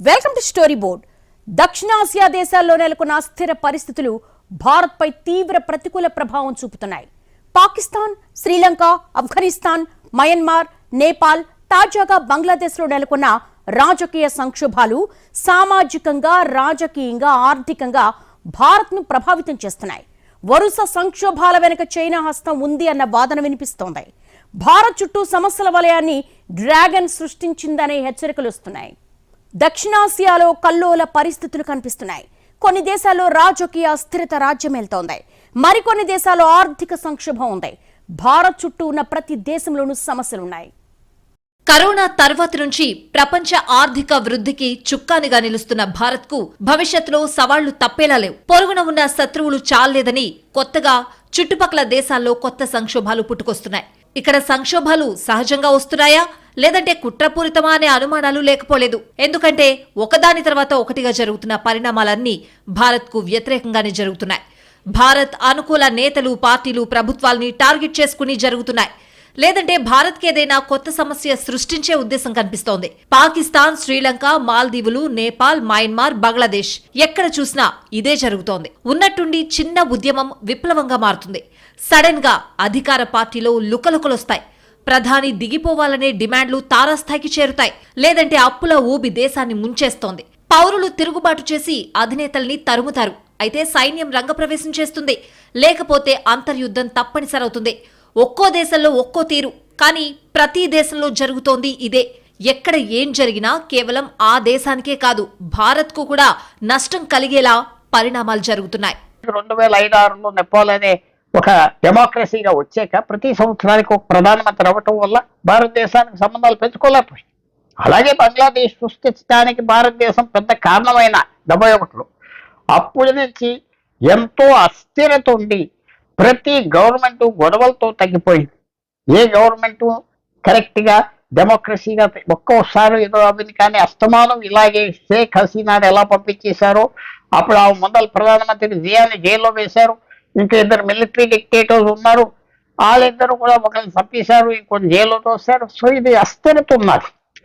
Welcome to story board దక్షిణాసియా దేశాల్లో నెలకొన్న అస్థిర పరిస్థితులు భారత్పై తీవ్ర ప్రతికూల ప్రభావం చూపుతున్నాయి. పాకిస్తాన్ శ్రీలంక ఆఫ్ఘనిస్తాన్ మయన్మార్ నేపాల్ తాజాగా బంగ్లాదేశ్లో నెలకొన్న రాజకీయ సంక్షోభాలు సామాజికంగా రాజకీయంగా ఆర్థికంగా భారత్ను ప్రభావితం చేస్తున్నాయి. వరుస సంక్షోభాల వెనుక చైనా హస్తం ఉంది అన్న వాదన వినిపిస్తోంది. భారత్ చుట్టూ సమస్యల వలయాన్ని డ్రాగన్ సృష్టించిందనే హెచ్చరికలు వస్తున్నాయి. దక్షిణాసియాలో కల్లోల పరిస్థితులు కనిపిస్తున్నాయి. కొన్ని దేశాల్లో రాజకీయ అస్థిరత రాజ్యమేల్తోంది మరికొన్ని దేశాల్లో ఆర్థిక సంక్షోభం ఉంది. భారత్ చుట్టూ ఉన్న ప్రతి దేశంలోనూ సమస్యలున్నాయి కరోనా తర్వాత నుంచి ప్రపంచ ఆర్థిక వృద్ధికి చుక్కానిగా నిలుస్తున్న భారత్కు భవిష్యత్తులో సవాళ్ళు తప్పేలా లేవు. పొరుగున ఉన్న శత్రువులు చాలేదని కొత్తగా చుట్టుపక్కల దేశాల్లో కొత్త సంక్షోభాలు పుట్టుకొస్తున్నాయి. ఇక్కడ సంక్షోభాలు సహజంగా వస్తున్నాయా? లేదంటే కుట్రపూరితమా అనే అనుమానాలు లేకపోలేదు. ఎందుకంటే ఒకదాని తర్వాత ఒకటిగా జరుగుతున్న పరిణామాలన్నీ భారత్కు వ్యతిరేకంగానే జరుగుతున్నాయి. భారత్ అనుకూల నేతలు పార్టీలు ప్రభుత్వాల్ని టార్గెట్ చేసుకుని జరుగుతున్నాయి. లేదంటే భారత్కి ఏదైనా కొత్త సమస్య సృష్టించే ఉద్దేశం కనిపిస్తోంది. పాకిస్తాన్ శ్రీలంక మాల్దీవులు నేపాల్ మయన్మార్ బంగ్లాదేశ్ ఎక్కడ చూసినా ఇదే జరుగుతోంది. ఉన్నట్టుండి చిన్న ఉద్యమం విప్లవంగా మారుతుంది. సడన్గా అధికార పార్టీలో లుకలుకలొస్తాయి. ప్రధాని దిగిపోవాలనే డిమాండ్లు తారాస్థాయికి చేరుతాయి. లేదంటే అప్పుల ఊబి దేశాన్ని ముంచేస్తోంది. పౌరులు తిరుగుబాటు చేసి అధినేతల్ని తరుముతారు. అయితే సైన్యం రంగప్రవేశం చేస్తుంది. లేకపోతే అంతర్యుద్ధం తప్పనిసరవుతుంది. ఒక్కో దేశంలో ఒక్కో తీరు కానీ ప్రతి దేశంలో జరుగుతోంది ఇదే. ఎక్కడ ఏం జరిగినా కేవలం ఆ దేశానికే కాదు భారత్కు కూడా నష్టం కలిగేలా పరిణామాలు జరుగుతున్నాయి. రెండు వేల ఐదు ఆరులో నెపాల్ అనే ఒక డెమోక్రసీగా వచ్చాక ప్రతి సంవత్సరానికి ఒక ప్రధానమంత్రి అవ్వటం వల్ల భారతదేశానికి సంబంధాలు పెంచుకోలేకపోయింది అలాగే బంగ్లాదేశ్ సృష్టించడానికి భారతదేశం పెద్ద కారణమైన డెబ్బై ఒకటిలో అప్పటి నుంచి ఎంతో అస్థిరత ఉండి ప్రతి గవర్నమెంట్ గొడవలతో తగ్గిపోయింది. ఏ గవర్నమెంట్ కరెక్ట్గా డెమోక్రసీగా ఒక్కోసారి ఏదో అవ్వింది కానీ అస్తమానం ఇలాగే షేక్ హసీనాను ఎలా పంపించేశారో అప్పుడు ఆ ముందల ప్రధానమంత్రి జియాని జైల్లో వేశారు. ఇంకా ఇద్దరు మిలిటరీ డిక్టేటర్స్ ఉన్నారు. వాళ్ళిద్దరు కూడా ఒకరిని తప్పేశారు ఇంకొన్ని జైల్లో తోస్తారు సో ఇది అస్థిరత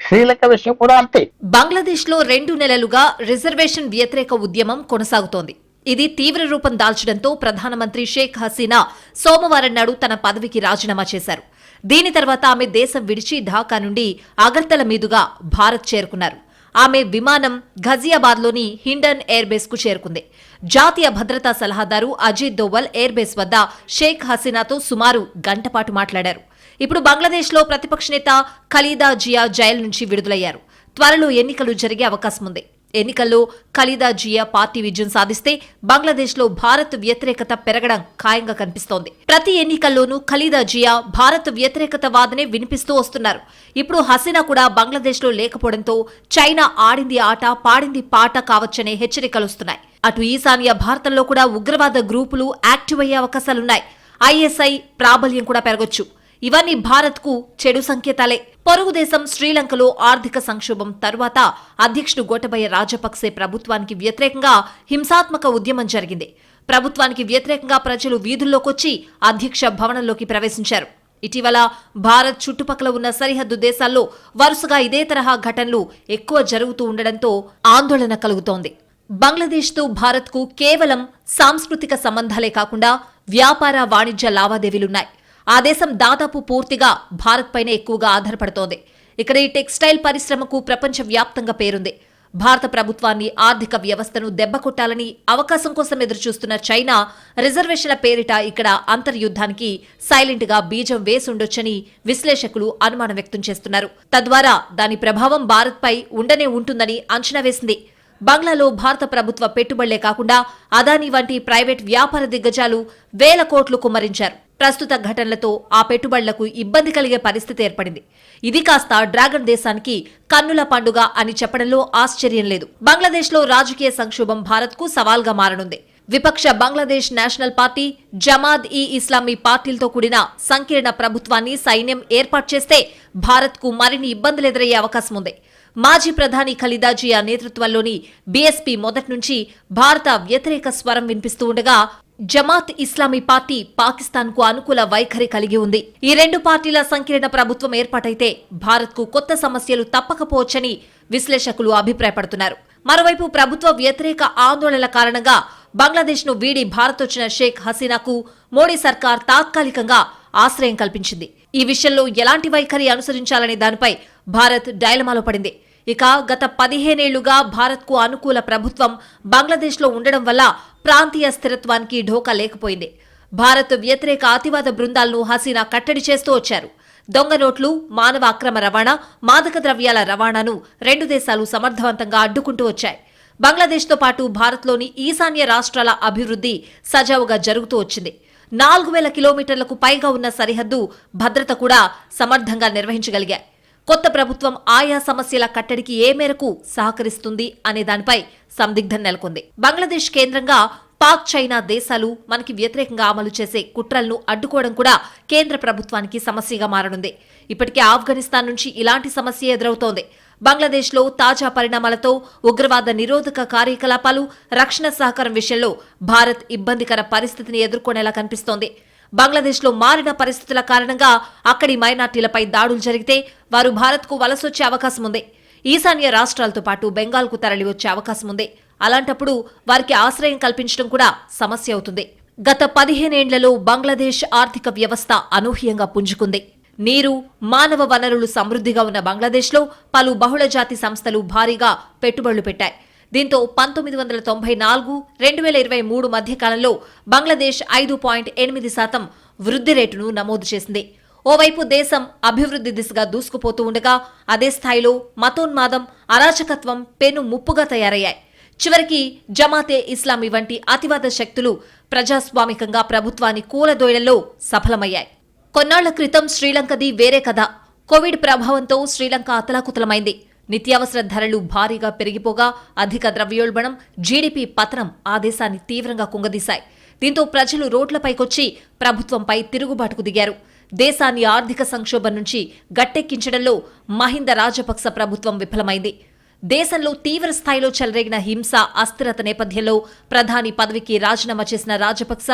శ్రీలంక విషయం కూడా అంతే. బంగ్లాదేశ్లో రెండు నెలలుగా రిజర్వేషన్ వ్యతిరేక ఉద్యమం కొనసాగుతోంది. ఇది తీవ్ర రూపం దాల్చడంతో ప్రధానమంత్రి షేక్ హసీనా సోమవారం నాడు తన పదవికి రాజీనామా చేశారు. దీని తర్వాత ఆమె దేశం విడిచి ఢాకా నుండి అగర్తల మీదుగా భారత్ చేరుకున్నారు. ఆమె విమానం ఘజియాబాద్లోని హిండన్ ఎయిర్ బేస్కు చేరుకుంది. జాతీయ భద్రతా సలహాదారు అజిత్ దోవల్ ఎయిర్ బేస్ వద్ద షేక్ హసీనాతో సుమారు గంటపాటు మాట్లాడారు. ఇప్పుడు బంగ్లాదేశ్లో ప్రతిపక్ష నేత ఖలీదా జియా జైలు నుంచి విడుదలయ్యారు. త్వరలో ఎన్నికలు జరిగే అవకాశం ఉంది. ఎన్నికల్లో ఖలీదా జియా పార్టీ విజయం సాధిస్తే బంగ్లాదేశ్లో భారత్ వ్యతిరేకత పెరగడం ఖాయంగా కనిపిస్తోంది. ప్రతి ఎన్నికల్లోనూ ఖలీదా జియా భారత్ వ్యతిరేకత వాదనే వినిపిస్తూ వస్తున్నారు. ఇప్పుడు హసీనా కూడా బంగ్లాదేశ్లో లేకపోవడంతో చైనా ఆడింది ఆట పాడింది పాట కావచ్చనే హెచ్చరికలొస్తున్నాయి అటు ఈశాన్య భారతంలో కూడా ఉగ్రవాద గ్రూపులు యాక్టివ్ అయ్యే అవకాశాలున్నాయి. ఐఎస్ఐ ప్రాబల్యం కూడా పెరగొచ్చు. ఇవన్నీ భారత్కు చెడు సంకేతాలే. పొరుగు దేశం శ్రీలంకలో ఆర్థిక సంక్షోభం తరువాత అధ్యక్షుడు గోటబయ్య రాజపక్సే ప్రభుత్వానికి వ్యతిరేకంగా హింసాత్మక ఉద్యమం జరిగింది. ప్రభుత్వానికి వ్యతిరేకంగా ప్రజలు వీధుల్లోకొచ్చి అధ్యక్ష భవనంలోకి ప్రవేశించారు. ఇటీవల భారత్ చుట్టుపక్కల ఉన్న సరిహద్దు దేశాల్లో వరుసగా ఇదే తరహా ఘటనలు ఎక్కువ జరుగుతూ ఉండడంతో ఆందోళన కలుగుతోంది. బంగ్లాదేశ్తో భారత్కు కేవలం సాంస్కృతిక సంబంధాలే కాకుండా వ్యాపార వాణిజ్య లావాదేవీలున్నాయి. ఆ దేశం దాదాపు పూర్తిగా భారత్పైనే ఎక్కువగా ఆధారపడుతోంది. ఇక్కడ ఈ టెక్స్టైల్ పరిశ్రమకు ప్రపంచవ్యాప్తంగా పేరుంది. భారత ప్రభుత్వాన్ని ఆర్థిక వ్యవస్థను దెబ్బకొట్టాలని అవకాశం కోసం ఎదురుచూస్తున్న చైనా రిజర్వేషన్ల పేరిట ఇక్కడ అంతర్యుద్ధానికి సైలెంట్గా బీజం వేసుండొచ్చని విశ్లేషకులు అనుమానం వ్యక్తం చేస్తున్నారు. తద్వారా దాని ప్రభావం భారత్పై ఉండనే ఉంటుందని అంచనా వేసింది. బంగ్లాలో భారత ప్రభుత్వ పెట్టుబడులే కాకుండా అదానీ వంటి ప్రైవేట్ వ్యాపార దిగ్గజాలు వేల కోట్లు కుమ్మరించారు. ప్రస్తుత ఘటనలతో ఆ పెట్టుబడులకు ఇబ్బంది కలిగే పరిస్థితి ఏర్పడింది. ఇది కాస్త డ్రాగన్ దేశానికి కన్నుల పండుగ అని చెప్పడంలో ఆశ్చర్యం లేదు. బంగ్లాదేశ్లో రాజకీయ సంక్షోభం భారత్కు సవాల్గా మారనుంది. విపక్ష బంగ్లాదేశ్ నేషనల్ పార్టీ జమాద్ ఈ ఇస్లామీ పార్టీలతో కూడిన సంకీర్ణ ప్రభుత్వాన్ని సైన్యం ఏర్పాటు చేస్తే భారత్కు మరిన్ని ఇబ్బందులు ఎదురయ్యే అవకాశం ఉంది. మాజీ ప్రధాని ఖలీదా జియా నేతృత్వంలోని బీఎస్పీ మొదటి నుంచి భారత వ్యతిరేక స్వరం వినిపిస్తూ ఉండగా జమాత్ ఇస్లామీ పార్టీ పాకిస్తాన్కు అనుకూల వైఖరి కలిగి ఉంది. ఈ రెండు పార్టీల సంకీర్ణ ప్రభుత్వం ఏర్పాటైతే భారత్కు కొత్త సమస్యలు తప్పకపోవచ్చని విశ్లేషకులు అభిప్రాయపడుతున్నారు. మరోవైపు ప్రభుత్వ వ్యతిరేక ఆందోళనల కారణంగా బంగ్లాదేశ్ను వీడి భారత్ వచ్చిన షేక్ హసీనాకు మోడీ సర్కార్ తాత్కాలికంగా ఆశ్రయం కల్పించింది. ఈ విషయంలో ఎలాంటి వైఖరి అనుసరించాలనే దానిపై భారత్ డైలమాలో పడింది. ఇక గత పదిహేనేళ్ళుగా భారత్కు అనుకూల ప్రభుత్వం బంగ్లాదేశ్లో ఉండడం వల్ల ప్రాంతీయ స్థిరత్వానికి ఢోకా లేకపోయింది. భారత్ వ్యతిరేక అతివాద బృందాలను హసీనా కట్టడి చేస్తూ వచ్చారు. దొంగ నోట్లు మానవ అక్రమ రవాణా మాదక ద్రవ్యాల రవాణాను రెండు దేశాలు సమర్థవంతంగా అడ్డుకుంటూ వచ్చాయి. బంగ్లాదేశ్తో పాటు భారత్లోని ఈశాన్య రాష్ట్రాల అభివృద్ధి సజావుగా జరుగుతూ వచ్చింది. నాలుగు వేల కిలోమీటర్లకు పైగా ఉన్న సరిహద్దు భద్రత కూడా సమర్థంగా నిర్వహించగలిగాయి. కొత్త ప్రభుత్వం ఆయా సమస్యల కట్టడికి ఏ మేరకు సహకరిస్తుంది అనే దానిపై సందిగ్ధం నెలకొంది. బంగ్లాదేశ్ కేంద్రంగా పాక్ చైనా దేశాలు మనకి వ్యతిరేకంగా అమలు చేసే కుట్రలను అడ్డుకోవడం కూడా కేంద్ర ప్రభుత్వానికి సమస్యగా మారనుంది. ఇప్పటికే ఆఫ్ఘనిస్తాన్ నుంచి ఇలాంటి సమస్య ఎదురవుతోంది. బంగ్లాదేశ్లో తాజా పరిణామాలతో ఉగ్రవాద నిరోధక కార్యకలాపాలు రక్షణ సహకారం విషయంలో భారత్ ఇబ్బందికర పరిస్థితిని ఎదుర్కొనేలా కనిపిస్తోంది. బంగ్లాదేశ్లో మారిన పరిస్థితుల కారణంగా అక్కడి మైనార్టీలపై దాడులు జరిగితే వారు భారత్కు వలసొచ్చే అవకాశం ఉంది. ఈశాన్య రాష్ట్రాలతో పాటు బెంగాల్కు తరలివచ్చే అవకాశం ఉంది. అలాంటప్పుడు వారికి ఆశ్రయం కల్పించడం కూడా సమస్య అవుతుంది. గత పదిహేనేండ్లలో బంగ్లాదేశ్ ఆర్థిక వ్యవస్థ అనూహ్యంగా పుంజుకుంది. నీరు మానవ వనరులు సమృద్ధిగా ఉన్న బంగ్లాదేశ్లో పలు బహుళజాతి సంస్థలు భారీగా పెట్టుబడులు పెట్టాయి. దీంతో పంతొమ్మిది వందల తొంభై నాలుగు రెండు వేల ఇరవై మూడు మధ్యకాలంలో బంగ్లాదేశ్ ఐదు పాయింట్ ఎనిమిది శాతం వృద్ధి రేటును నమోదు చేసింది. ఓవైపు దేశం అభివృద్ధి దిశగా దూసుకుపోతూ ఉండగా అదే స్థాయిలో మతోన్మాదం అరాచకత్వం పెను ముప్పుగా తయారయ్యాయి. చివరికి జమాతే ఇస్లామీ వంటి అతివాద శక్తులు ప్రజాస్వామికంగా ప్రభుత్వాన్ని కూలదోయడంలో సఫలమయ్యాయి. కొన్నాళ్ళ క్రితం శ్రీలంకది వేరే కథ. కోవిడ్ ప్రభావంతో శ్రీలంక అతలాకుతలమైంది. నిత్యావసర ధరలు భారీగా పెరిగిపోగా అధిక ద్రవ్యోల్బణం జీడీపీ పతనం ఆ దేశాన్ని తీవ్రంగా కుంగదీశాయి. దీంతో ప్రజలు రోడ్లపైకొచ్చి ప్రభుత్వంపై తిరుగుబాటుకు దిగారు. దేశాన్ని ఆర్థిక సంక్షోభం నుంచి గట్టెక్కించడంలో మహింద రాజపక్స ప్రభుత్వం విఫలమైంది. దేశంలో తీవ్ర స్థాయిలో చెలరేగిన హింస అస్థిరత నేపథ్యంలో ప్రధాని పదవికి రాజీనామా చేసిన రాజపక్స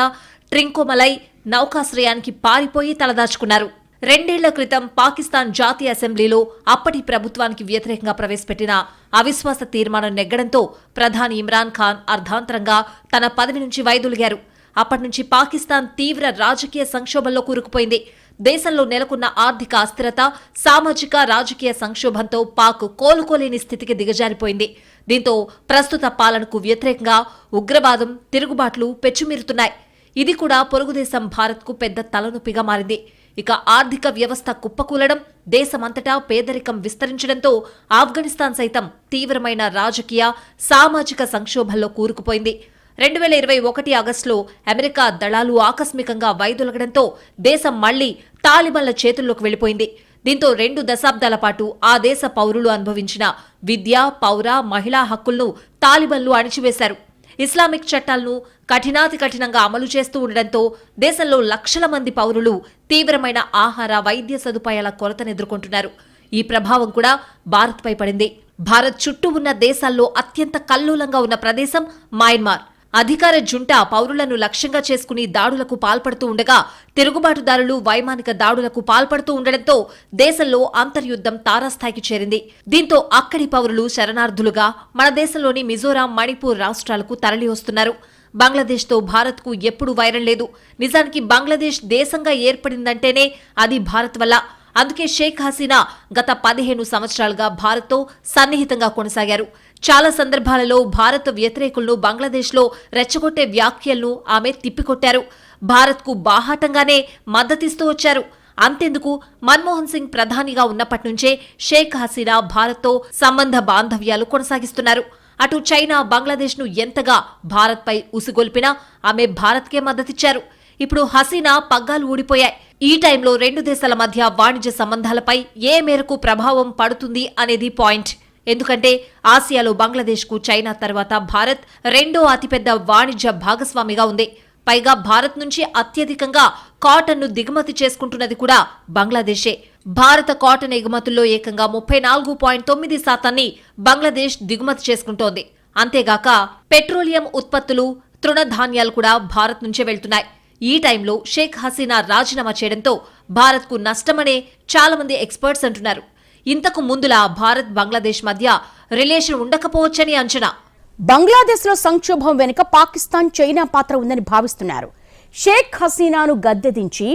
ట్రింకోమలై నౌకాశ్రయానికి పారిపోయి తలదాచుకున్నారు. రెండేళ్ళ క్రితం పాకిస్తాన్ జాతీయ అసెంబ్లీలో అప్పటి ప్రభుత్వానికి వ్యతిరేకంగా ప్రవేశపెట్టిన అవిశ్వాస తీర్మానం నెగ్గడంతో ప్రధాని ఇమ్రాన్ ఖాన్ అర్ధాంతరంగా తన పదవి నుంచి వైదొలిగారు. అప్పటి నుంచి పాకిస్తాన్ తీవ్ర రాజకీయ సంక్షోభంలో కూరుకుపోయింది. దేశంలో నెలకొన్న ఆర్థిక అస్థిరత సామాజిక రాజకీయ సంక్షోభంతో పాక్ కోలుకోలేని స్థితికి దిగజారిపోయింది. దీంతో ప్రస్తుత పాలనకు వ్యతిరేకంగా ఉగ్రవాదం తిరుగుబాట్లు పెచ్చుమీరుతున్నాయి. ఇది కూడా పొరుగుదేశం భారత్కు పెద్ద తలనొప్పిగా మారింది. ఇక ఆర్థిక వ్యవస్థ కుప్పకూలడం దేశమంతటా పేదరికం విస్తరించడంతో ఆఫ్ఘనిస్తాన్ సైతం తీవ్రమైన రాజకీయ సామాజిక సంక్షోభంలో కూరుకుపోయింది. రెండు వేల ఇరవై ఒకటి ఆగస్టులో అమెరికా దళాలు ఆకస్మికంగా వైదొలగడంతో దేశం మళ్ళీ తాలిబన్ల చేతుల్లోకి వెళ్ళిపోయింది దీంతో రెండు దశాబ్దాల పాటు ఆ దేశ పౌరులు అనుభవించిన విద్య పౌర మహిళా హక్కులను తాలిబన్లు అణిచివేశారు. ఇస్లామిక్ చట్టాలను కఠినాతి కఠినంగా అమలు చేస్తూ ఉండడంతో దేశంలో లక్షల మంది పౌరులు తీవ్రమైన ఆహార వైద్య సదుపాయాల కొరతను ఎదుర్కొంటున్నారు ఈ ప్రభావం కూడా భారత్పై పడింది. భారత్ చుట్టూ ఉన్న దేశాల్లో అత్యంత కల్లోలంగా ఉన్న ప్రదేశం మయన్మార్. అధికార జుంటా పౌరులను లక్ష్యంగా చేసుకుని దాడులకు పాల్పడుతూ ఉండగా తిరుగుబాటుదారులు వైమానిక దాడులకు పాల్పడుతూ ఉండడంతో దేశంలో అంతర్యుద్ధం తారాస్థాయికి చేరింది. దీంతో అక్కడి పౌరులు శరణార్థులుగా మన దేశంలోని మిజోరాం మణిపూర్ రాష్ట్రాలకు తరలి వస్తున్నారు బంగ్లాదేశ్తో భారత్కు ఎప్పుడూ వైరం లేదు. నిజానికి బంగ్లాదేశ్ దేశంగా ఏర్పడిందంటేనే అది భారత్ వల్ల. అందుకే షేక్ హసీనా గత పదిహేను సంవత్సరాలుగా భారత్తో సన్నిహితంగా కొనసాగారు. చాలా సందర్భాలలో భారత్ వ్యతిరేకులను బంగ్లాదేశ్లో రెచ్చగొట్టే వ్యాఖ్యలను ఆమె తిప్పికొట్టారు. భారత్కు బాహాటంగానే మద్దతిస్తూ వచ్చారు. అంతెందుకు? మన్మోహన్ సింగ్ ప్రధానిగా ఉన్నప్పటి నుంచే షేక్ హసీనా భారత్తో సంబంధ బాంధవ్యాలు కొనసాగిస్తున్నారు. అటు చైనా బంగ్లాదేశ్ను ఎంతగా భారత్పై ఉసిగొల్పినా ఆమె భారత్కే మద్దతిచ్చారు. ఇప్పుడు హసీనా పగ్గాలు ఊడిపోయాయి. ఈ టైంలో రెండు దేశాల మధ్య వాణిజ్య సంబంధాలపై ఏ మేరకు ప్రభావం పడుతుంది అనేది పాయింట్. ఎందుకంటే ఆసియాలో బంగ్లాదేశ్కు చైనా తర్వాత భారత్ రెండో అతిపెద్ద వాణిజ్య భాగస్వామిగా ఉంది. పైగా భారత్ నుంచి అత్యధికంగా కాటన్ను దిగుమతి చేసుకుంటున్నది కూడా బంగ్లాదేశే. భారత కాటన్ ఎగుమతుల్లో ఏకంగా ముప్పై నాలుగు పాయింట్ తొమ్మిది శాతాన్ని బంగ్లాదేశ్ దిగుమతి చేసుకుంటోంది. అంతేగాక పెట్రోలియం ఉత్పత్తులు తృణధాన్యాలు కూడా భారత్ నుంచే వెళ్తున్నాయి. ఈ టైంలో షేక్ హసీనా రాజీనామా చేయడంతో భారత్కు నష్టమనే చాలా మంది ఎక్స్పర్ట్స్ అంటున్నారు. ఇంతకు ముందులా భారత్ బంగ్లాదేశ్ మధ్య రిలేషన్ ఉండకపోవచ్చని అంచనా. బంగ్లాదేశ్లో సంక్షోభం వెనుక పాకిస్తాన్ చైనా పాత్ర ఉందని భావిస్తున్నారు. షేక్ హసీనాను గద్దెదించి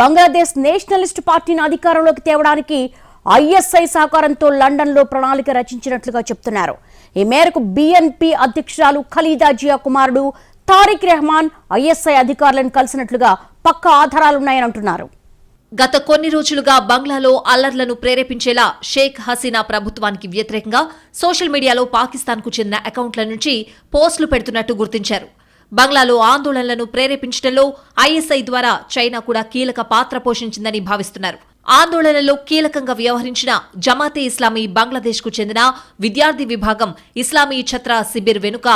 బంగ్లాదేశ్ నేషనలిస్ట్ పార్టీని అధికారంలోకి తేవడానికి ఐఎస్ఐ సహకారంతో లండన్లో ప్రణాళిక రచించినట్లుగా చెప్తున్నారు. ఈ మేరకు బిఎన్పి అధ్యక్షురాలు ఖలీదా జియా కుమారుడు తారిక్ రెహమాన్ ఐఎస్ఐ అధికారులను కలిసినట్లుగా పక్క ఆధారాలున్నాయని అంటున్నారు. గత కొన్ని రోజులుగా బంగ్లాలో అల్లర్లను ప్రేరేపించేలా షేక్ హసీనా ప్రభుత్వానికి వ్యతిరేకంగా సోషల్ మీడియాలో పాకిస్తాన్కు చెందిన అకౌంట్ల నుంచి పోస్టులు పెడుతున్నట్టు గుర్తించారు. బంగ్లాలో ఆందోళనలను ప్రేరేపించడంలో ఐఎస్ఐ ద్వారా చైనా కూడా కీలక పాత్ర పోషించిందని భావిస్తున్నారు. ఆందోళనలో కీలకంగా వ్యవహరించిన జమాతే ఇస్లామీ బంగ్లాదేశ్కు చెందిన విద్యార్థి విభాగం ఇస్లామీ ఛత్ర శిబిర్ వెనుక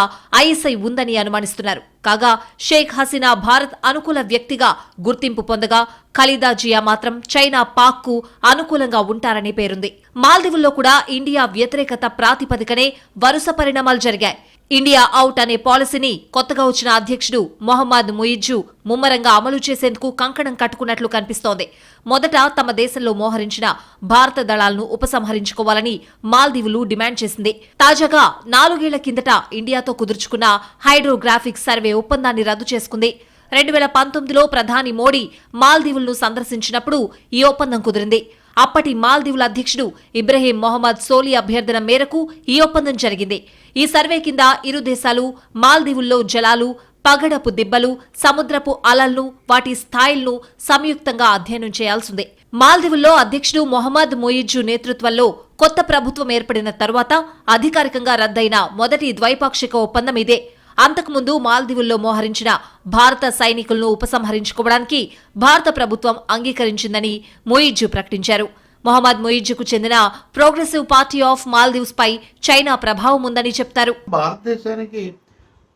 ఐఎస్ఐ ఉందని అనుమానిస్తున్నారు. కాగా షేక్ హసీనా భారత్ అనుకూల వ్యక్తిగా గుర్తింపు పొందగా ఖలీదా జియా మాత్రం చైనా పాక్కు అనుకూలంగా ఉంటారని పేరుంది. మాల్దీవుల్లో కూడా ఇండియా వ్యతిరేకత ప్రాతిపదికనే వరుస పరిణామాలు జరిగాయి. ఇండియా అవుట్ అనే పాలసీని కొత్తగా వచ్చిన అధ్యక్షుడు మొహమ్మద్ ముయిజ్జు ముమ్మరంగా అమలు చేసేందుకు కంకణం కట్టుకున్నట్లు కనిపిస్తోంది. మొదట తమ దేశంలో మోహరించిన భారత దళాలను ఉపసంహరించుకోవాలని మాల్దీవులు డిమాండ్ చేసింది. తాజాగా నాలుగేళ్ళ కిందట ఇండియాతో కుదుర్చుకున్న హైడ్రోగ్రాఫిక్ సర్వే ఒప్పందాన్ని రద్దు చేసుకుంది. రెండు వేల పంతొమ్మిదిలో ప్రధాని మోడీ మాల్దీవులను సందర్శించినప్పుడు ఈ ఒప్పందం కుదిరింది. అప్పటి మాల్దీవుల అధ్యక్షుడు ఇబ్రహీం మొహమ్మద్ సోలీ అభ్యర్థన మేరకు ఈ ఒప్పందం జరిగింది. ఈ సర్వే కింద ఇరు దేశాలు మాల్దీవుల్లో జలాలు పగడపు దిబ్బలు సముద్రపు అలలను వాటి స్థాయిలను సంయుక్తంగా అధ్యయనం చేయాల్సిందే. మాల్దీవుల్లో అధ్యక్షుడు మొహమ్మద్ మొయిజ్జు నేతృత్వంలో కొత్త ప్రభుత్వం ఏర్పడిన తర్వాత అధికారికంగా రద్దయిన మొదటి ద్వైపాక్షిక ఒప్పందం ఇదే. అంతకుముందు మాల్దీవుల్లో మోహరించిన భారత సైనికులను ఉపసంహరించుకోవడానికి భారత ప్రభుత్వం అంగీకరించిందని మొయిజ్ ప్రకటించారు. మొహమ్మద్ మొయిజ్జుకు చెందిన ప్రోగ్రెసివ్ పార్టీ ఆఫ్ మాల్దీవ్స్ పై చైనా ప్రభావం ఉందని చెప్తారు. భారతదేశానికి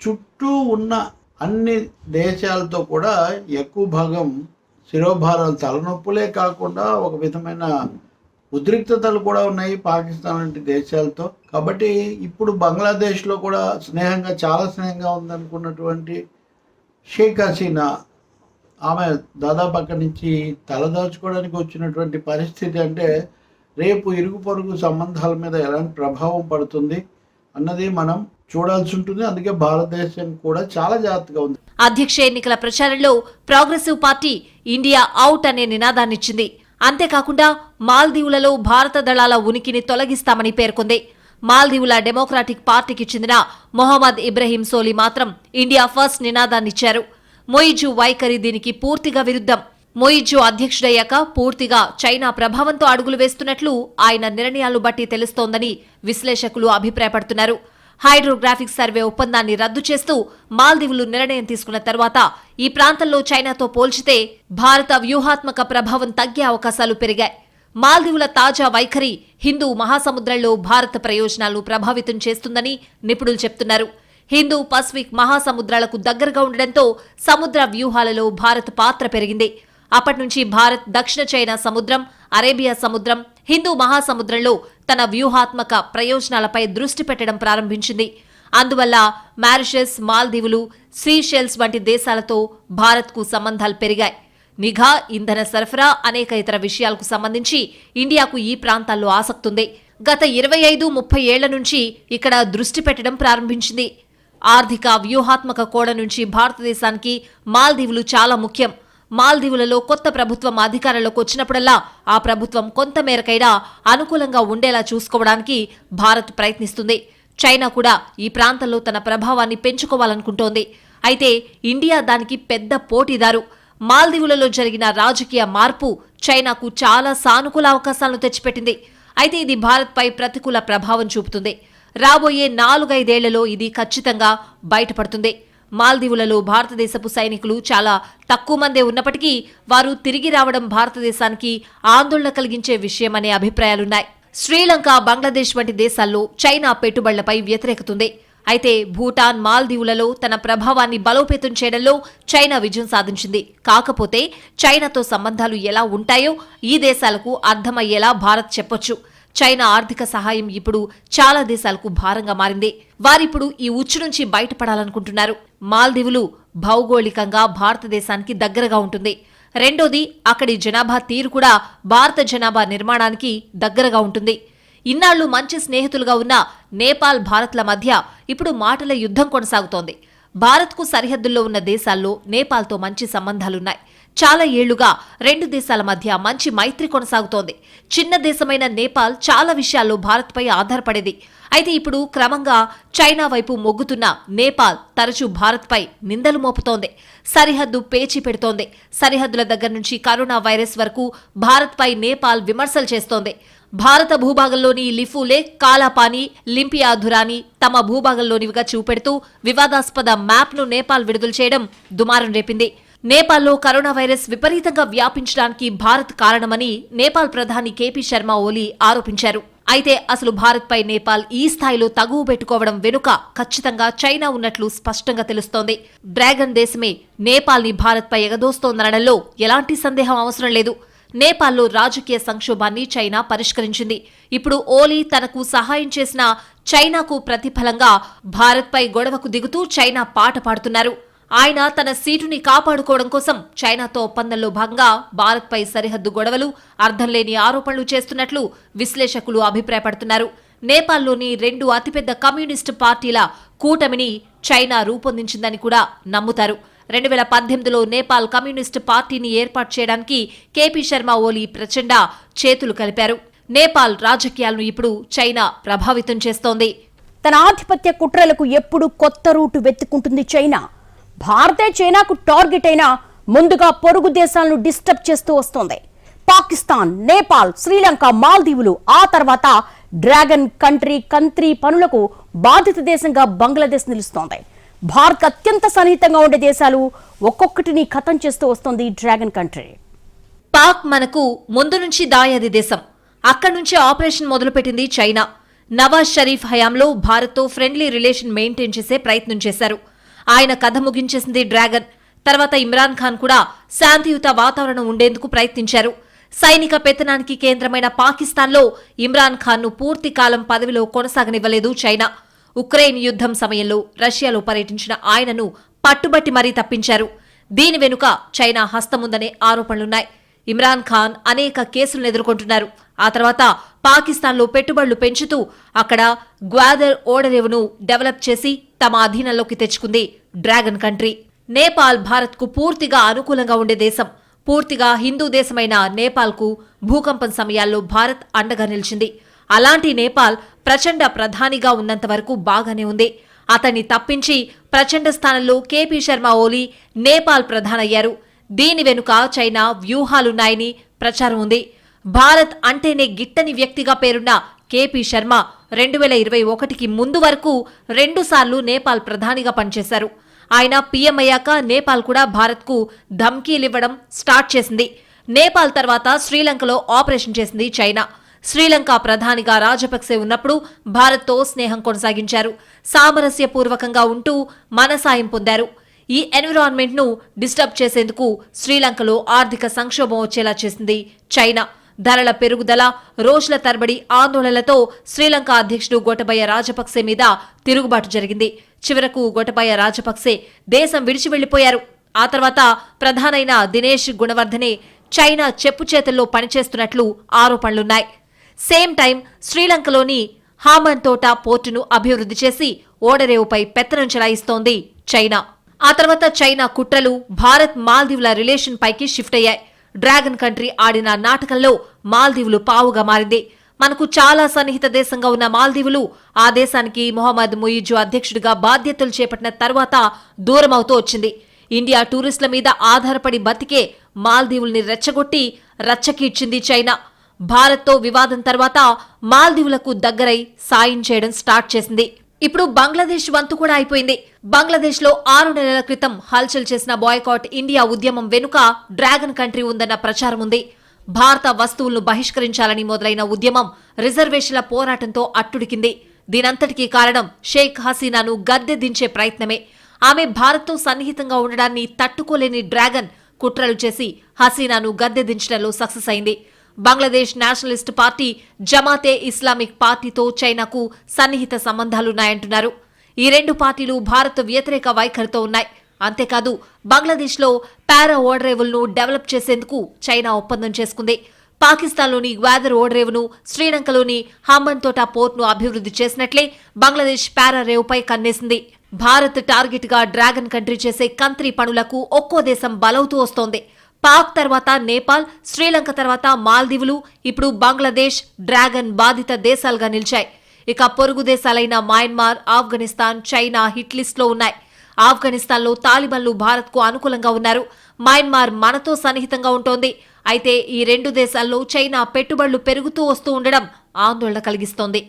చుట్టూ ఉన్న అన్ని దేశాలతో కూడా ఎక్కువ భాగం శిరోభారాలు తలనొప్పులే కాకుండా ఒక విధమైన ఉద్రిక్తతలు కూడా ఉన్నాయి పాకిస్తాన్ లాంటి దేశాలతో. కాబట్టి ఇప్పుడు బంగ్లాదేశ్లో కూడా స్నేహంగా చాలా స్నేహంగా ఉందనుకున్నటువంటి షేక్ హసీనా ఆమె దాదాపు అక్కడి నుంచి తలదాచుకోవడానికి వచ్చినటువంటి పరిస్థితి అంటే రేపు ఇరుగు పొరుగు సంబంధాల మీద ఎలాంటి ప్రభావం పడుతుంది అన్నది మనం చూడాల్సి ఉంటుంది. అందుకే భారతదేశం కూడా చాలా జాగ్రత్తగా ఉంది. అధ్యక్ష ఎన్నికల ప్రచారంలో ప్రోగ్రెసివ్ పార్టీ ఇండియా అవుట్ అనే నినాదాన్నిచ్చింది అంతేకాకుండా మాల్దీవులలో భారత దళాల ఉనికిని తొలగిస్తామని పేర్కొంది. మాల్దీవుల డెమోక్రాటిక్ పార్టీకి చెందిన మొహమ్మద్ ఇబ్రహీం సోలి మాత్రం ఇండియా ఫస్ట్ నినాదాన్నిచ్చారు. మొయిజు వైఖరి దీనికి పూర్తిగా విరుద్ధం. మొయిజు అధ్యక్షుడయ్యాక పూర్తిగా చైనా ప్రభావంతో అడుగులు వేస్తున్నట్లు ఆయన నిర్ణయాలు బట్టి తెలుస్తోందని విశ్లేషకులు అభిప్రాయపడుతున్నారు. హైడ్రోగ్రాఫిక్ సర్వే ఒప్పందాన్ని రద్దు చేస్తూ మాల్దీవులు నిర్ణయం తీసుకున్న తర్వాత ఈ ప్రాంతంలో చైనాతో పోల్చితే భారత వ్యూహాత్మక ప్రభావం తగ్గే అవకాశాలు పెరిగాయి. మాల్దీవుల తాజా వైఖరి హిందూ మహాసముద్రంలో భారత ప్రయోజనాలను ప్రభావితం చేస్తుందని నిపుణులు చెప్తున్నారు. హిందూ పసిఫిక్ మహాసముద్రాలకు దగ్గరగా ఉండడంతో సముద్ర వ్యూహాలలో భారత్ పాత్ర పెరిగింది. అప్పటి నుంచి భారత్ దక్షిణ చైనా సముద్రం అరేబియా సముద్రం హిందూ మహాసముద్రంలో తన వ్యూహాత్మక ప్రయోజనాలపై దృష్టి పెట్టడం ప్రారంభించింది. అందువల్ల మారిషస్ మాల్దీవులు సీషెల్స్ వంటి దేశాలతో భారత్కు సంబంధాలు పెరిగాయి. నిఘా ఇంధన సరఫరా అనేక ఇతర విషయాలకు సంబంధించి ఇండియాకు ఈ ప్రాంతాల్లో ఆసక్తుంది గత ఇరవై ఐదు ముప్పై ఏళ్ళ నుంచి ఇక్కడ దృష్టి పెట్టడం ప్రారంభించింది. ఆర్థిక వ్యూహాత్మక కోణ నుంచి భారతదేశానికి మాల్దీవులు చాలా ముఖ్యం. మాల్దీవులలో కొత్త ప్రభుత్వం అధికారంలోకి వచ్చినప్పుడల్లా ఆ ప్రభుత్వం కొంత మేరకైనా అనుకూలంగా ఉండేలా చూసుకోవడానికి భారత్ ప్రయత్నిస్తుంది. చైనా కూడా ఈ ప్రాంతంలో తన ప్రభావాన్ని పెంచుకోవాలనుకుంటోంది. అయితే ఇండియా దానికి పెద్ద పోటీదారు. మాల్దీవులలో జరిగిన రాజకీయ మార్పు చైనాకు చాలా సానుకూల అవకాశాలను తెచ్చిపెట్టింది. అయితే ఇది భారత్పై ప్రతికూల ప్రభావం చూపుతుంది. రాబోయే నాలుగైదేళ్ళలో ఇది ఖచ్చితంగా బయటపడుతుంది. మాల్దీవులలో భారతదేశపు సైనికులు చాలా తక్కువ మందే ఉన్నప్పటికీ వారు తిరిగి రావడం భారతదేశానికి ఆందోళన కలిగించే విషయమనే అభిప్రాయాలున్నాయి. శ్రీలంక బంగ్లాదేశ్ వంటి దేశాల్లో చైనా పెట్టుబడులపై వ్యతిరేకతుంది. అయితే భూటాన్ మాల్దీవులలో తన ప్రభావాన్ని బలోపేతం చేయడంలో చైనా విజయం సాధించింది. కాకపోతే చైనాతో సంబంధాలు ఎలా ఉంటాయో ఈ దేశాలకు అర్థమయ్యేలా భారత్ చెప్పొచ్చు. చైనా ఆర్థిక సహాయం ఇప్పుడు చాలా దేశాలకు భారంగా మారింది. వారిప్పుడు ఈ ఉచ్చు నుంచి బయటపడాలనుకుంటున్నారు. మాల్దీవులు భౌగోళికంగా భారతదేశానికి దగ్గరగా ఉంటుంది. రెండోది అక్కడి జనాభా తీరు కూడా భారత జనాభా నిర్మాణానికి దగ్గరగా ఉంటుంది. ఇన్నాళ్ళు మంచి స్నేహితులుగా ఉన్న నేపాల్ భారత్ల మధ్య ఇప్పుడు మాటల యుద్ధం కొనసాగుతోంది. భారత్కు సరిహద్దుల్లో ఉన్న దేశాల్లో నేపాల్తో మంచి సంబంధాలున్నాయి. చాలా ఏళ్ళుగా రెండు దేశాల మధ్య మంచి మైత్రి కొనసాగుతోంది. చిన్న దేశమైన నేపాల్ చాలా విషయాల్లో భారత్పై ఆధారపడేది. అయితే ఇప్పుడు క్రమంగా చైనా వైపు మొగ్గుతున్న నేపాల్ తరచూ భారత్పై నిందలు మోపుతోంది. సరిహద్దు పేచి పెడుతోంది. సరిహద్దుల దగ్గర నుంచి కరోనా వైరస్ వరకు భారత్పై నేపాల్ విమర్శలు చేస్తోంది. భారత భూభాగంలోని లిఫూలే కాలాపాని లింపియాధురాని తమ భూభాగంలోనివిగా చూపెడుతూ వివాదాస్పద మ్యాప్ను నేపాల్ విడుదల చేయడం దుమారం రేపింది. నేపాల్లో కరోనా వైరస్ విపరీతంగా వ్యాపించడానికి భారత్ కారణమని నేపాల్ ప్రధాని కేపీ శర్మ ఓలీ ఆరోపించారు. అయితే అసలు భారత్పై నేపాల్ ఈ స్థాయిలో తగువ పెట్టుకోవడం వెనుక ఖచ్చితంగా చైనా ఉన్నట్లు స్పష్టంగా తెలుస్తోంది. డ్రాగన్ దేశమే నేపాల్ని భారత్పై ఎగదోస్తోందనడంలో ఎలాంటి సందేహం అవసరం లేదు. నేపాల్లో రాజకీయ సంక్షోభాన్ని చైనా పరిష్కరించింది. ఇప్పుడు ఓలీ తనకు సహాయం చేసిన చైనాకు ప్రతిఫలంగా భారత్పై గొడవకు దిగుతూ చైనా పాట పాడుతున్నారు. ఆయన తన సీటుని కాపాడుకోవడం కోసం చైనాతో ఒప్పందంలో భాగంగా భారత్పై సరిహద్దు గొడవలు అర్థం లేని ఆరోపణలు చేస్తున్నట్లు విశ్లేషకులు అభిప్రాయపడుతున్నారు. నేపాల్లోని రెండు అతిపెద్ద కమ్యూనిస్టు పార్టీల కూటమిని చైనా రూపొందించిందని కూడా నమ్ముతారు. రెండు వేల పద్దెనిమిదిలో నేపాల్ కమ్యూనిస్టు పార్టీని ఏర్పాటు చేయడానికి కేపీ శర్మ ఓలీ ప్రచండ చేతులు కలిపారు. నేపాల్ రాజకీయాలను ఇప్పుడు చైనా ప్రభావితం చేస్తోంది. తన ఆధిపత్య కుట్రలకు ఎప్పుడు కొత్త రూటు వెతుక్కుంటుంది చైనా. భారతే చైనాకు టార్గెట్ అయినా ముందుగా పొరుగు దేశాలను డిస్టర్బ్ చేస్తూ వస్తోంది. పాకిస్తాన్ నేపాల్ శ్రీలంక మాల్దీవులు ఆ తర్వాత డ్రాగన్ కంట్రీ కంట్రీ పనులకు బాధిత దేశంగా బంగ్లాదేశ్ నిలుస్తోంది. భారత్ అత్యంత సన్నిహితంగా ఉండే దేశాలు ఒక్కొక్కటిని ఖతం చేస్తూ వస్తోంది డ్రాగన్ కంట్రీ. పాక్ మనకు ముందు నుంచి దాయాది దేశం. అక్కడి నుంచి ఆపరేషన్ మొదలుపెట్టింది చైనా. నవాజ్ షరీఫ్ హయాంలో భారత్తో ఫ్రెండ్లీ రిలేషన్ మెయింటైన్ చేసే ప్రయత్నం చేశారు. ఆయన కథ ముగించేసింది డ్రాగన్. తర్వాత ఇమ్రాన్ ఖాన్ కూడా శాంతియుత వాతావరణం ఉండేందుకు ప్రయత్నించారు. సైనిక పెత్తనానికి కేంద్రమైన పాకిస్తాన్లో ఇమ్రాన్ ఖాన్ను పూర్తి కాలం పదవిలో కొనసాగనివ్వలేదు చైనా. ఉక్రెయిన్ యుద్ధం సమయంలో రష్యాలో పర్యటించిన ఆయనను పట్టుబట్టి మరీ తప్పించారు. దీని వెనుక చైనా హస్తముందనే ఆరోపణలున్నాయి. ఇమ్రాన్ ఖాన్ అనేక కేసులను ఎదుర్కొంటున్నారు. ఆ తర్వాత పాకిస్తాన్లో పెట్టుబడులు పెంచుతూ అక్కడ గ్వాదర్ ఓడరేవును డెవలప్ చేసి తమ అధీనంలోకి తెచ్చుకుంది డ్రాగన్ కంట్రీ. నేపాల్ భారత్కు పూర్తిగా అనుకూలంగా ఉండే దేశం. పూర్తిగా హిందూ దేశమైన నేపాల్కు భూకంపం సమయాల్లో భారత్ అండగా నిలిచింది. అలాంటి నేపాల్ ప్రచండ ప్రధానిగా ఉన్నంత వరకు బాగానే ఉంది. అతన్ని తప్పించి ప్రచండ స్థానంలో కేపీ శర్మ ఓలీ నేపాల్ ప్రధానయ్యారు. దీని వెనుక చైనా వ్యూహాలున్నాయని ప్రచారం ఉంది. భారత్ అంటేనే గిట్టని వ్యక్తిగా పేరున్న కేపీ శర్మ రెండు వేల ఇరవై ఒకటికి ముందు వరకు రెండుసార్లు నేపాల్ ప్రధానిగా పనిచేశారు. ఆయన పీఎం అయ్యాక నేపాల్ కూడా భారత్కు ధమ్కీలివ్వడం స్టార్ట్ చేసింది. నేపాల్ తర్వాత శ్రీలంకలో ఆపరేషన్ చేసింది చైనా. శ్రీలంక ప్రధానిగా రాజపక్సే ఉన్నప్పుడు భారత్తో స్నేహం కొనసాగించారు. సామరస్యపూర్వకంగా ఉంటూ మన సాయం పొందారు. ఈ ఎన్విరాన్మెంట్ను డిస్టర్బ్ చేసేందుకు శ్రీలంకలో ఆర్థిక సంక్షోభం వచ్చేలా చేసింది చైనా. ధరల పెరుగుదల రోజుల తరబడి ఆందోళనలతో శ్రీలంక అధ్యక్షుడు గోటబయ రాజపక్సే మీద తిరుగుబాటు జరిగింది. చివరకు గోటబయ రాజపక్సే దేశం విడిచి వెళ్ళిపోయారు ఆ తర్వాత ప్రధానైన దినేష్ గుణవర్ధనే చైనా చెప్పు చేతుల్లో పనిచేస్తున్నట్లు ఆరోపణలున్నాయి. సేమ్ టైం శ్రీలంకలోని హామన్ తోట పోర్టును అభివృద్ధి చేసి ఓడరేవుపై పెత్తనం చెలాయిస్తోంది చైనా. ఆ తర్వాత చైనా కుట్రలు భారత్ మాల్దీవుల రిలేషన్ పైకి షిఫ్ట్ అయ్యాయి. డ్రాగన్ కంట్రీ ఆడిన నాటకంలో మాల్దీవులు పావుగా మారింది. మనకు చాలా సన్నిహిత దేశంగా ఉన్న మాల్దీవులు ఆ దేశానికి మొహమ్మద్ ముయిజు అధ్యక్షుడిగా బాధ్యతలు చేపట్టిన తర్వాత దూరమవుతూ వచ్చింది. ఇండియా టూరిస్టుల మీద ఆధారపడి బతికే మాల్దీవుల్ని రెచ్చగొట్టి రచ్చకీడ్చింది చైనా. భారత్తో వివాదం తర్వాత మాల్దీవులకు దగ్గరై సాయం చేయడం స్టార్ట్ చేసింది. ఇప్పుడు బంగ్లాదేశ్ వంతు కూడా అయిపోయింది. బంగ్లాదేశ్లో ఆరు నెలల క్రితం హల్చల్ చేసిన బాయ్కాట్ ఇండియా ఉద్యమం వెనుక డ్రాగన్ కంట్రీ ఉందన్న ప్రచారం ఉంది. భారత వస్తువులను బహిష్కరించాలని మొదలైన ఉద్యమం రిజర్వేషన్ల పోరాటంతో అట్టుడికింది. దీనంతటికీ కారణం షేక్ హసీనాను గద్దె దించే ప్రయత్నమే. ఆమె భారత్తో సన్నిహితంగా ఉండడాన్ని తట్టుకోలేని డ్రాగన్ కుట్రలు చేసి హసీనాను గద్దె దించడంలో సక్సెస్ అయింది. Bangladesh nationalist party Jamaat Islamic పార్టీతో చైనాకు సన్నిహిత సంబంధాలున్నాయంటున్నారు. ఈ రెండు పార్టీలు భారత్ వ్యతిరేక వైఖరితో ఉన్నాయి. అంతేకాదు బంగ్లాదేశ్లో పారా ఓడరేవులను డెవలప్ చేసేందుకు చైనా ఒప్పందం చేసుకుంది. పాకిస్తాన్లోని గ్వాదర్ ఓడరేవును శ్రీలంకలోని హంబన్తోటా పోర్ట్ను అభివృద్ధి చేసినట్లే బంగ్లాదేశ్ పారా రేవుపై కన్నేసింది. భారత్ టార్గెట్గా డ్రాగన్ కంట్రీ చేసే కంత్రి పనులకు ఒక్కో దేశం బలవుతూ వస్తోంది. పాక్ తర్వాత నేపాల్ శ్రీలంక తర్వాత మాల్దీవులు ఇప్పుడు బంగ్లాదేశ్ డ్రాగన్ బాధిత దేశాలుగా నిలిచాయి. ఇక పొరుగు దేశాలైన మయన్మార్ ఆఫ్ఘనిస్తాన్ చైనా హిట్ లిస్ట్లో ఉన్నాయి. ఆఫ్ఘనిస్తాన్లో తాలిబన్లు భారత్కు అనుకూలంగా ఉన్నారు. మయన్మార్ మనతో సన్నిహితంగా ఉంటోంది. అయితే ఈ రెండు దేశాల్లో చైనా పెట్టుబడులు పెరుగుతూ వస్తూ ఉండడం ఆందోళన కలిగిస్తోంది.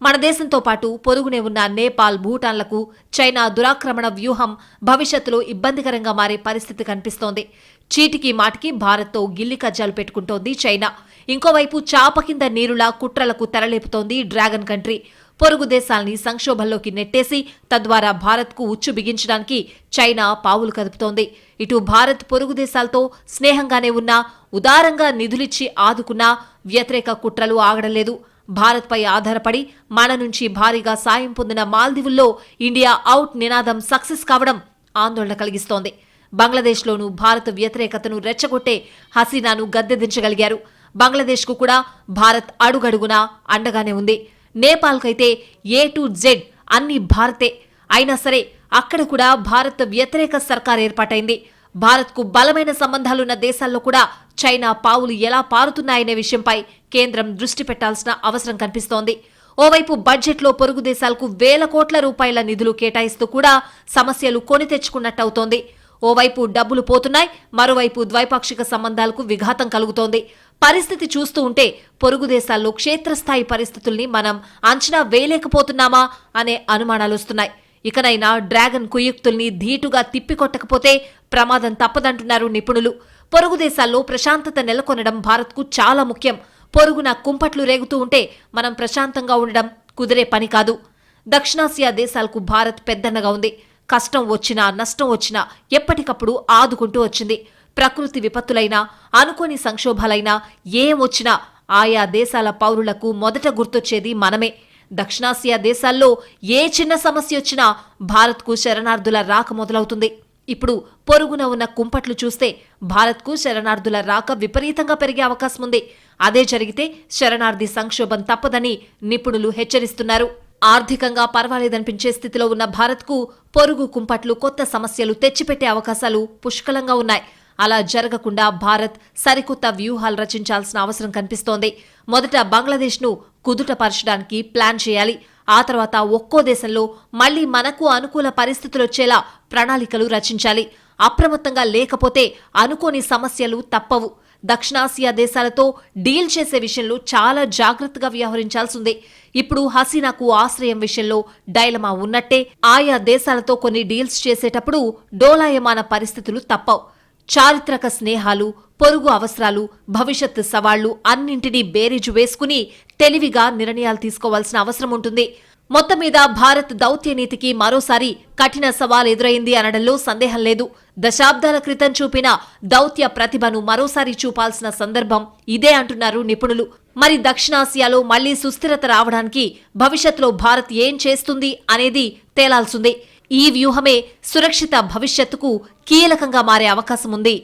మన దేశంతో పాటు పొరుగునే ఉన్న నేపాల్ భూటాన్లకు చైనా దురాక్రమణ వ్యూహం భవిష్యత్తులో ఇబ్బందికరంగా మారే పరిస్థితి కనిపిస్తోంది. చీటికి మాటికి భారత్తో గిల్లి కజ్జాలు పెట్టుకుంటోంది చైనా. ఇంకోవైపు చాప కింద నీరులా కుట్రలకు తెరలేపుతోంది డ్రాగన్ కంట్రీ. పొరుగు దేశాల్ని సంక్షోభంలోకి నెట్టేసి తద్వారా భారత్కు ఉచ్చు బిగించడానికి చైనా పావులు కదుపుతోంది. ఇటు భారత్ పొరుగు దేశాలతో స్నేహంగానే ఉన్నా ఉదారంగా నిధులిచ్చి ఆదుకున్నా వ్యతిరేక కుట్రలు ఆగడలేదు. భారత్పై ఆధారపడి మన నుంచి భారీగా సాయం పొందిన మాల్దీవుల్లో ఇండియా అవుట్ నినాదం సక్సెస్ కావడం ఆందోళన కలిగిస్తోంది. బంగ్లాదేశ్లోనూ భారత్ వ్యతిరేకతను రెచ్చగొట్టే హసీనాను గద్దెదించగలిగారు. బంగ్లాదేశ్కు కూడా భారత్ అడుగడుగునా అండగానే ఉంది. నేపాల్కైతే ఏ టు జెడ్ అన్ని భారతే. అయినా సరే అక్కడ కూడా భారత్ వ్యతిరేక సర్కార్ ఏర్పాటైంది. భారత్కు బలమైన సంబంధాలున్న దేశాల్లో కూడా చైనా పావులు ఎలా పారుతున్నాయనే విషయంపై కేంద్రం దృష్టి పెట్టాల్సిన అవసరం కనిపిస్తోంది. ఓవైపు బడ్జెట్లో పొరుగు దేశాలకు వేల కోట్ల రూపాయల నిధులు కేటాయిస్తూ కూడా సమస్యలు కొని తెచ్చుకున్నట్టవుతోంది. ఓవైపు డబ్బులు పోతున్నాయి మరోవైపు ద్వైపాక్షిక సంబంధాలకు విఘాతం కలుగుతోంది. పరిస్థితి చూస్తూ ఉంటే పొరుగు దేశాల్లో క్షేత్రస్థాయి పరిస్థితుల్ని మనం అంచనా వేయలేకపోతున్నామా అనే అనుమానాలు వస్తున్నాయి. ఇకనైనా డ్రాగన్ కుయుక్తుల్ని ధీటుగా తిప్పికొట్టకపోతే ప్రమాదం తప్పదంటున్నారు నిపుణులు. పొరుగు దేశాల్లో ప్రశాంతత నెలకొనడం భారత్కు చాలా ముఖ్యం. పొరుగున కుంపట్లు రేగుతూ ఉంటే మనం ప్రశాంతంగా ఉండడం కుదిరే పని కాదు. దక్షిణాసియా దేశాలకు భారత్ పెద్దన్నగా ఉంది. కష్టం వచ్చినా నష్టం వచ్చినా ఎప్పటికప్పుడు ఆదుకుంటూ వచ్చింది. ప్రకృతి విపత్తులైనా అనుకోని సంక్షోభాలైనా ఏం వచ్చినా ఆయా దేశాల పౌరులకు మొదట గుర్తొచ్చేది మనమే. దక్షిణాసియా దేశాల్లో ఏ చిన్న సమస్య వచ్చినా భారత్కు శరణార్థుల రాక మొదలవుతుంది. ఇప్పుడు పొరుగున ఉన్న కుంపట్లు చూస్తే భారత్కు శరణార్థుల రాక విపరీతంగా పెరిగే అవకాశం ఉంది అదే జరిగితే శరణార్థి సంక్షోభం తప్పదని నిపుణులు హెచ్చరిస్తున్నారు. ఆర్థికంగా పర్వాలేదనిపించే స్థితిలో ఉన్న భారత్కు పొరుగు కుంపట్లు కొత్త సమస్యలు తెచ్చిపెట్టే అవకాశాలు పుష్కలంగా ఉన్నాయి. అలా జరగకుండా భారత్ సరికొత్త వ్యూహాలు రచించాల్సిన అవసరం కనిపిస్తోంది. మొదట బంగ్లాదేశ్ను కుదుటపరచడానికి ప్లాన్ చేయాలి. ఆ తర్వాత ఒక్కో దేశంలో మళ్ళీ మనకు అనుకూల పరిస్థితులు వచ్చేలా ప్రణాళికలు రచించాలి. అప్రమత్తంగా లేకపోతే అనుకోని సమస్యలు తప్పవు. దక్షిణాసియా దేశాలతో డీల్ చేసే విషయంలో చాలా జాగ్రత్తగా వ్యవహరించాల్సిందే. ఇప్పుడు హసీనాకు ఆశ్రయం విషయంలో డైలమా ఉన్నట్టే ఆయా దేశాలతో కొన్ని డీల్స్ చేసేటప్పుడు డోలాయమాన పరిస్థితులు తప్పవు. చారిత్రక స్నేహాలు పొరుగు అవసరాలు భవిష్యత్ సవాళ్ళు అన్నింటినీ బేరీజు వేసుకుని తెలివిగా నిర్ణయాలు తీసుకోవాల్సిన అవసరం ఉంటుంది. మొత్తం మీద భారత్ దౌత్య నీతికి మరోసారి కఠిన సవాల్ ఎదురైంది అనడంలో సందేహం లేదు. దశాబ్దాల క్రితం చూపిన దౌత్య ప్రతిభను మరోసారి చూపాల్సిన సందర్భం ఇదే అంటున్నారు నిపుణులు. మరి దక్షిణాసియాలో మళ్ళీ సుస్థిరత రావడానికి భవిష్యత్లో భారత్ ఏం చేస్తుంది అనేది తేలాల్సిందే. ఈ వ్యూహమే సురక్షిత భవిష్యత్తుకు కీలకంగా మారే అవకాశం ఉంది.